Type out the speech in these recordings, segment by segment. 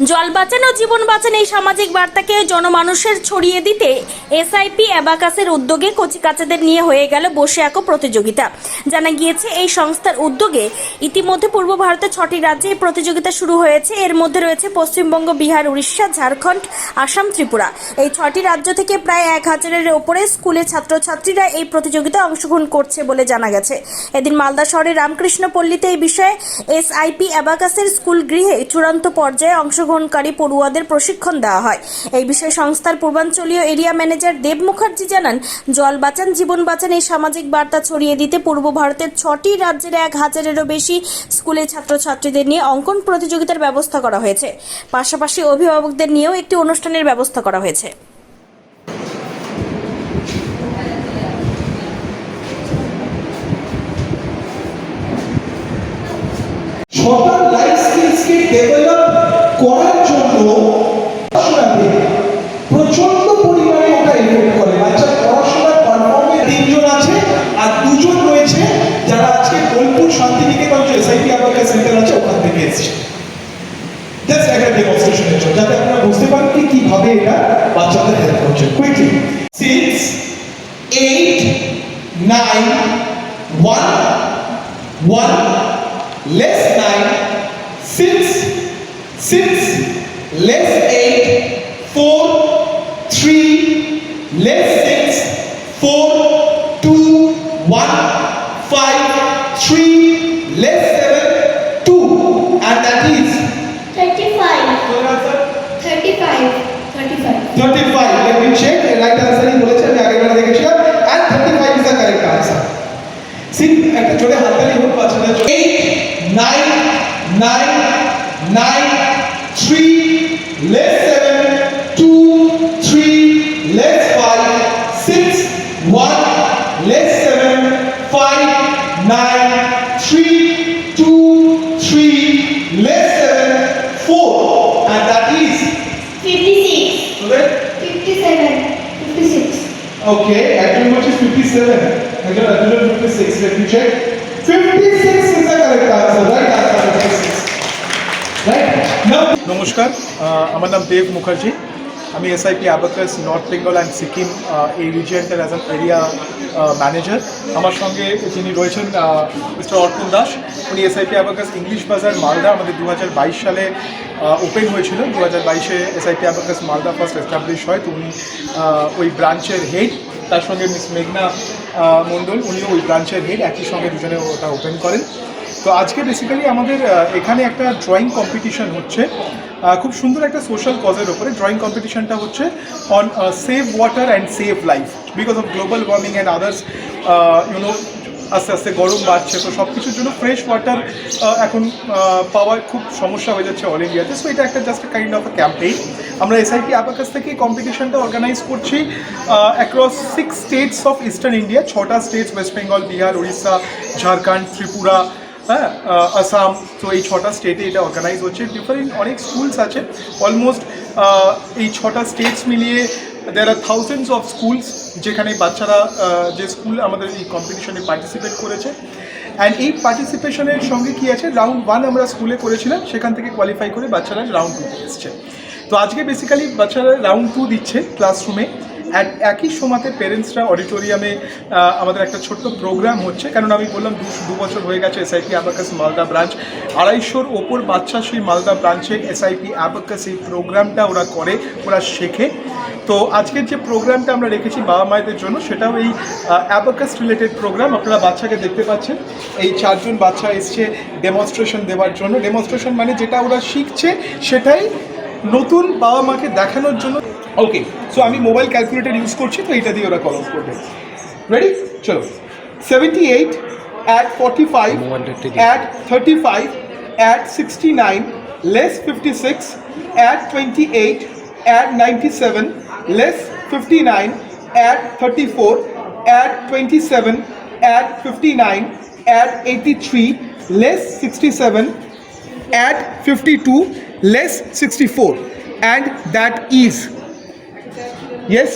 জল বাঁচানো জীবন বাঁচানো এই সামাজিক বার্তাকে জনমানুষের ছড়িয়ে দিতে এসআইপি অ্যাবাকাসের উদ্যোগে কচিকাচাদের নিয়ে হয়ে গেল বসে আঁকো প্রতিযোগিতা। জানা গিয়েছে, এই সংস্থার উদ্যোগে ইতিমধ্যে পূর্ব ভারতের ছটি রাজ্যে এই প্রতিযোগিতা শুরু হয়েছে। এর মধ্যে রয়েছে পশ্চিমবঙ্গ, বিহার, উড়িষ্যা, ঝাড়খণ্ড, আসাম, ত্রিপুরা। এই ছটি রাজ্য থেকে প্রায় এক হাজারের ওপরে স্কুলের ছাত্রছাত্রীরা এই প্রতিযোগিতায় অংশগ্রহণ করছে বলে জানা গেছে। এদিন মালদা শহরের রামকৃষ্ণ পল্লীতে এই বিষয়ে এসআইপি অ্যাবাকাসের স্কুল গৃহে চূড়ান্ত পর্যায়ে অংশগ্রহণকারী পড়ুয়াদের প্রশিক্ষণ দেওয়া হয়। এই বিষয়ে সংস্থার পূর্বাঞ্চলীয় এরিয়া ম্যানেজার দেব মুখার্জি জানান, জল বাঁচান, জীবন বাঁচান, এই সামাজিক বার্তা ছড়িয়ে দিতে পূর্ব ভারতের ছটি রাজ্যের এক হাজারেরও বেশি স্কুলের ছাত্রছাত্রীদের নিয়ে অঙ্কন প্রতিযোগিতার ব্যবস্থা করা হয়েছে। পাশাপাশি অভিভাবকদের নিয়েও একটি অনুষ্ঠানের ব্যবস্থা করা হয়েছে। ছটা লাইফ স্কিলসকে ডেভেলপ করার জন্য পড়াশোনাতে প্রচণ্ড পরিমাণে ওটা এফেক্ট করে। বাচ্চার পড়াশোনার পারফর্মে তিনজন আছে আর দুজন রয়েছে যারা আজকে বোলপুর শান্তিনিকেতন যে এসআইপি আবাকা সেন্টার আছে ওখান থেকে এসেছে। জাস্ট একটা ডেমনস্ট্রেশনের জন্য যাতে আপনারা বুঝতে পারেন কি কীভাবে এটা বাচ্চাদের হেল্প করছে। Quickly six eight nine one one less 9, 6, 6, less 8, 4, 3, less 6, 4, 2, 1, 5, 3, less 7, 2. And that is, 35, correct answer? 35, 35. 35. Let me check. The right answer is বলেছে আমি আগেরবার দেখেছিলাম and 35 is the correct answer. See, একটা জোরে হাততালি হোক। Eight, nine, nine, nine, three, less seven, two, three, less five, six, one, less seven, five, nine, three, two, three, less seven, four, and that is 56, correct? 57, 56. Okay, actually which is 57. Actually, actually 56. Let me check. 56 is the correct answer. Right answer 56. Right? নমস্কার আমার নাম দেব মুখার্জি। আমি SIP abacus north Bengal and Sikkim এই রিজিয়নটার as an area manager আমার সঙ্গে যিনি রয়েছেন মিস্টার অর্পণ দাস, উনি এসআইপি অ্যাবাকাস ইংলিশ বাজার মালদা। আমাদের দু হাজার বাইশ সালে ওপেন হয়েছিল। দু হাজার বাইশে SIP abacus Malda first establish হয়। তো উনি ওই ব্রাঞ্চের হেড তার সঙ্গে মিস মেঘনা মণ্ডল, উনিও ওই ব্রাঞ্চের হেড একই সঙ্গে দুজনে ওটা ওপেন করেন। তো আজকে বেসিক্যালি আমাদের এখানে একটা ড্রয়িং কম্পিটিশন হচ্ছে। খুব সুন্দর একটা সোশ্যাল কজের ওপরে ড্রয়িং কম্পিটিশনটা হচ্ছে on save water and save life because of global warming and others you know আস্তে আস্তে গরম বাড়ছে, তো সব কিছুর জন্য ফ্রেশ ওয়াটার এখন পাওয়ার খুব সমস্যা হয়ে যাচ্ছে অল ইন্ডিয়াতে সো এটা একটা জাস্ট কাইন্ড অফ ক্যাম্পেইন আমরা এসআইপি আপার কাছ থেকে কম্পিটিশনটা অর্গানাইজ করছি across six states of eastern India ছটা স্টেটস ওয়েস্ট বেঙ্গল বিহার উড়িষ্যা ঝাড়খণ্ড ত্রিপুরা। হ্যাঁ আসাম, তো এই ছটা স্টেটে এটা অর্গানাইজ হচ্ছে। ডিফারেন্ট অনেক স্কুলস আছে। অলমোস্ট এই ছটা স্টেটস মিলিয়ে there are thousands of schools যেখানে বাচ্চারা যে স্কুল আমাদের এই কম্পিটিশনে পার্টিসিপেট করেছে। অ্যান্ড এই পার্টিসিপেশনের সঙ্গে কি আছে? রাউন্ড ওয়ান আমরা স্কুলে করেছিলাম। সেখান থেকে কোয়ালিফাই করে বাচ্চারা রাউন্ড টুতে এসছে। তো আজকে বেসিক্যালি বাচ্চারা রাউন্ড টু দিচ্ছে ক্লাসরুমে একই সময়তে পেরেন্টসরা অডিটোরিয়ামে আমাদের একটা ছোট্ট প্রোগ্রাম হচ্ছে। কারণ আমি বললাম, দু বছর হয়ে গেছে এসআইপি অ্যাবাকাস মালদা ব্রাঞ্চ আড়াইশোর ওপর বাচ্চা সেই মালদা ব্রাঞ্চে এসআইপি অ্যাবাকাস এই প্রোগ্রামটা ওরা করে, ওরা শেখে। তো আজকের যে প্রোগ্রামটা আমরা রেখেছি বাবা মায়েদের জন্য, সেটাও এই অ্যাবাকাস রিলেটেড প্রোগ্রাম আপনারা বাচ্চাকে দেখতে পাচ্ছেন। এই চারজন বাচ্চা এসছে ডেমনস্ট্রেশন দেওয়ার জন্য। ডেমনস্ট্রেশন মানে যেটা ওরা শিখছে, সেটাই নতুন বাবা মাকে দেখানোর জন্য। ওকে সো আমি মোবাইল ক্যালকুলেটর ইউজ করছি তো এটা দিয়ে ওরা কলম করবে। রেডি চলো। Seventy eight add forty five add thirty five add sixty nine less fifty six add twenty eight add ninety seven less fifty nine add thirty four add twenty seven add fifty nine add eighty three less sixty seven at 52 less 64 and that is yes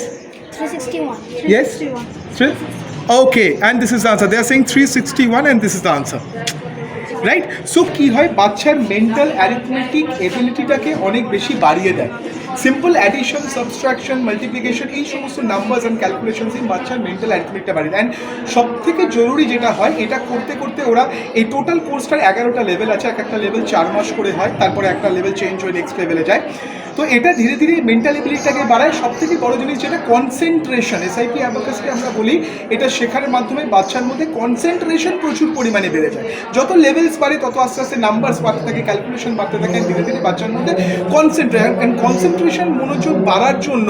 361. yes Three? okay and this is the answer they are saying 361 and this is the answer right so কি হয় বাচ্চার mental arithmetic এবিলিটিটাকে অনেক বেশি বাড়িয়ে দেয় simple addition subtraction multiplication এই সমস্ত numbers and calculations এই বাচ্চার মেন্টাল অ্যারিথমেটিকটা বাড়িয়ে দেয়। অ্যান্ড সব থেকে জরুরি যেটা হয়, এটা করতে করতে ওরা এই টোটাল কোর্সটার এগারোটা লেভেল আছে, এক একটা লেভেল চার মাস করে হয়, তারপরে একটা লেভেল চেঞ্জ হয়ে নেক্সট লেভেলে যায়। তো এটা ধীরে ধীরে মেন্টাল এবিলিটিটাকে বাড়ায়। সব থেকে বড় জিনিস যেটা কনসেন্ট্রেশন এসআইপি অ্যাবাকাসকে আমরা বলি, এটা শেখার মাধ্যমে বাচ্চার মধ্যে কনসেন্ট্রেশন প্রচুর পরিমাণে বেড়ে যায়। যত লেভেলস বাড়ে, তত আস্তে আস্তে নাম্বারস বাড়তে থাকে ক্যালকুলেশন বাড়তে থাকে, ধীরে ধীরে বাচ্চার মধ্যে কনসেন্ট্রেশন অ্যান্ড কনসেন্ট্রেশন মনোযোগ বাড়ার জন্য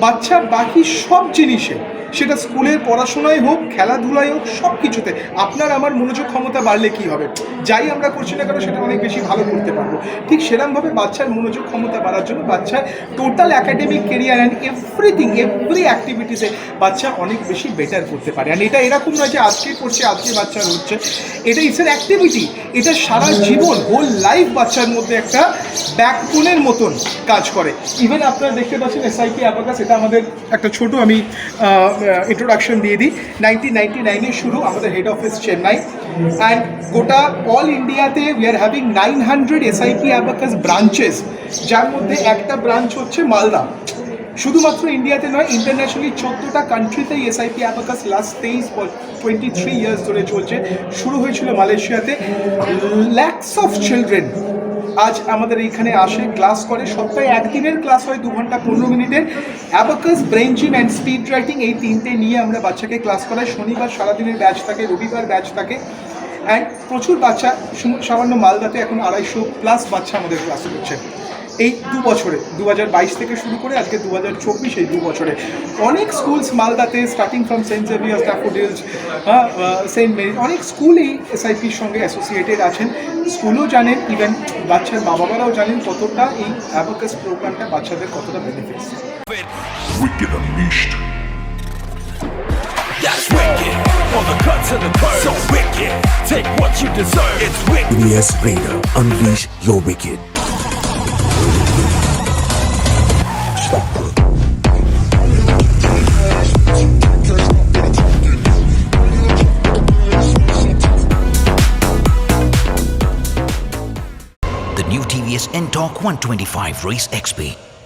বাচ্চা বাকি সব জিনিসে সেটা স্কুলের পড়াশোনায় হোক খেলাধুলায় হোক সব কিছুতে আপনার আমার মনোযোগ ক্ষমতা বাড়লে কি হবে? যাই আমরা করছি না কেন, সেটা অনেক বেশি ভালো করতে পারব। ঠিক সেরকমভাবে বাচ্চার মনোযোগ ক্ষমতা বাড়ার জন্য বাচ্চার total academic career and everything every অ্যাক্টিভিটিসে বাচ্চা অনেক বেশি বেটার করতে পারে। আর এটা এরকম নয় যে আজকে করছে, আজকে বাচ্চার হচ্ছে। এটা ইটস এন অ্যাক্টিভিটি এটা সারা জীবন হোল লাইফ বাচ্চার মধ্যে একটা ব্যাকবোনের মতন কাজ করে। ইভেন আপনারা দেখতে পাচ্ছেন এসআইপি অ্যাবাকাস এটা আমাদের একটা ছোট আমি ইন্ট্রোডাকশন দিয়ে দিই। নাইনটিন নাইনটি নাইনে শুরু আমাদের হেড অফিস চেন্নাই। অ্যান্ড গোটা অল ইন্ডিয়াতে we are having nine hundred SIP abacus branches যার মধ্যে একটা ব্রাঞ্চ হচ্ছে মালদা। শুধুমাত্র ইন্ডিয়াতে নয় ইন্টারন্যাশনালি চোদ্দোটা কান্ট্রিতেই এসআইপি অ্যাবাকাস লাস্ট তেইশ টোয়েন্টি থ্রি ইয়ার্স ধরে চলছে। শুরু হয়েছিল মালয়েশিয়াতে। ল্যাক্স অফ চিলড্রেন আজ আমাদের এইখানে আসে ক্লাস করে। সপ্তাহে একদিনের ক্লাস হয়, দু ঘণ্টা পনেরো মিনিটের। Abacus brain gym and speed writing এই তিনটে নিয়ে আমরা বাচ্চাকে ক্লাস করাই। শনিবার সারাদিনের ব্যাচ থাকে, রবিবার ব্যাচ থাকে। অ্যান্ড প্রচুর বাচ্চা সামান্য মালদাতে এখন আড়াইশো প্লাস বাচ্চা আমাদের ক্লাস করছে। এই দু বছরে দু হাজার বাইশ থেকে শুরু করে আজকে দু হাজার চব্বিশ এই দু বছরে অনেক স্কুলস মালদাতে starting from saint Xavier's Daffodils saint Mary অনেক স্কুল এই এসআইপির সঙ্গে অ্যাসোসিয়েটেড আছেন স্কুলও জানেন ইভেন বাচ্চার মা বাবারাও জানেন কতটা এই অ্যাবাকাস প্রোগ্রামটা বাচ্চাদের কতটা benefits Wicked Unleashed. That's wicked. On the cut to the curve. So wicked. Take what you deserve. It's wicked. Yes, Raider, unleash your wicked. and talk 125 Race XP.